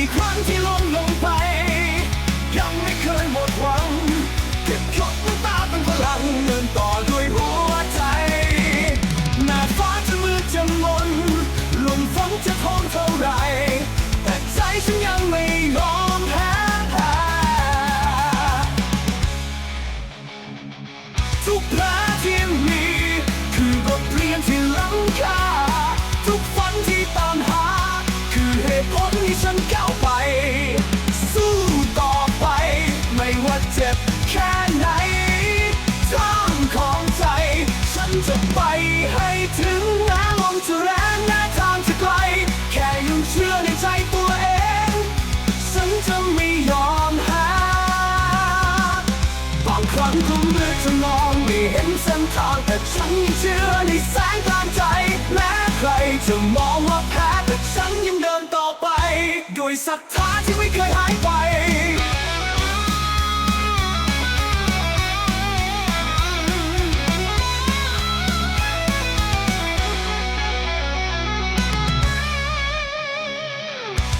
กี่ครั้งที่ล้มลงไป ยังไม่เคยหมดหวัง เก็บขดน้ำตาเป็นพลังเดินต่อด้วยหัวใจ หน้าฟ้าจะมืดจะมนลมฝนจะโหมเท่าไร แต่ใจฉันยังไม่ยอม เห็นเส้นทางแต่ฉันยังเชื่อในแสงทางใจ แม้ใครจะมองว่าแพ้แต่ฉันยังเดินต่อไป ด้วยศรัทธาที่ไม่เคยหายไป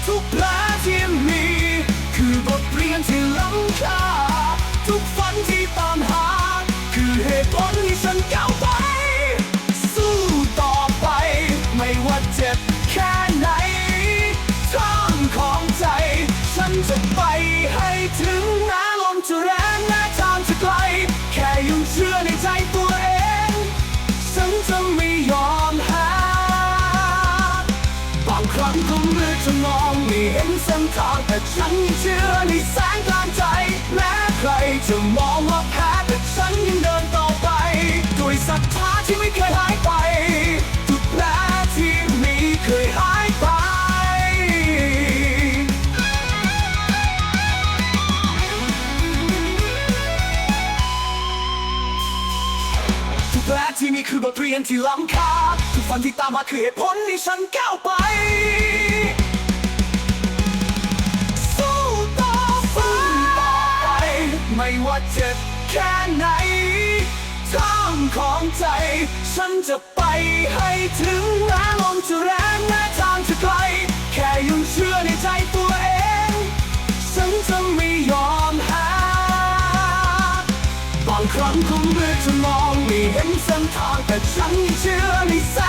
ทุกแผลที่มีคือบทเรียนที่ล้ำค่า จะไปให้ถึงแม้ลมจะแรงแม้ทางจะไกล แค่ยังเชื่อในใจตัวเอง ฉันจะไม่ยอมแพ้บางครั้งก็มืดจะมองไม่เห็นเส้นทางแต่ฉันเชื่อในแสงกลางใจ แม้ใครจะมอง แผลที่มีคือบทเรียนที่ล้ำค่าทุกฝันที่ตามมาคือเหตุผลที่ฉันก้าวไปสู้ต่อไปไม่ว่าเจ็บแค่ไหนทางของใจ ฉันจะไปให้ถึงแม้ลมจะแรงแม้ทางจะไกลางครั้งคงมืดจะมองไม่เห็นเส้นทางแต่ฉันเชื่อในแสง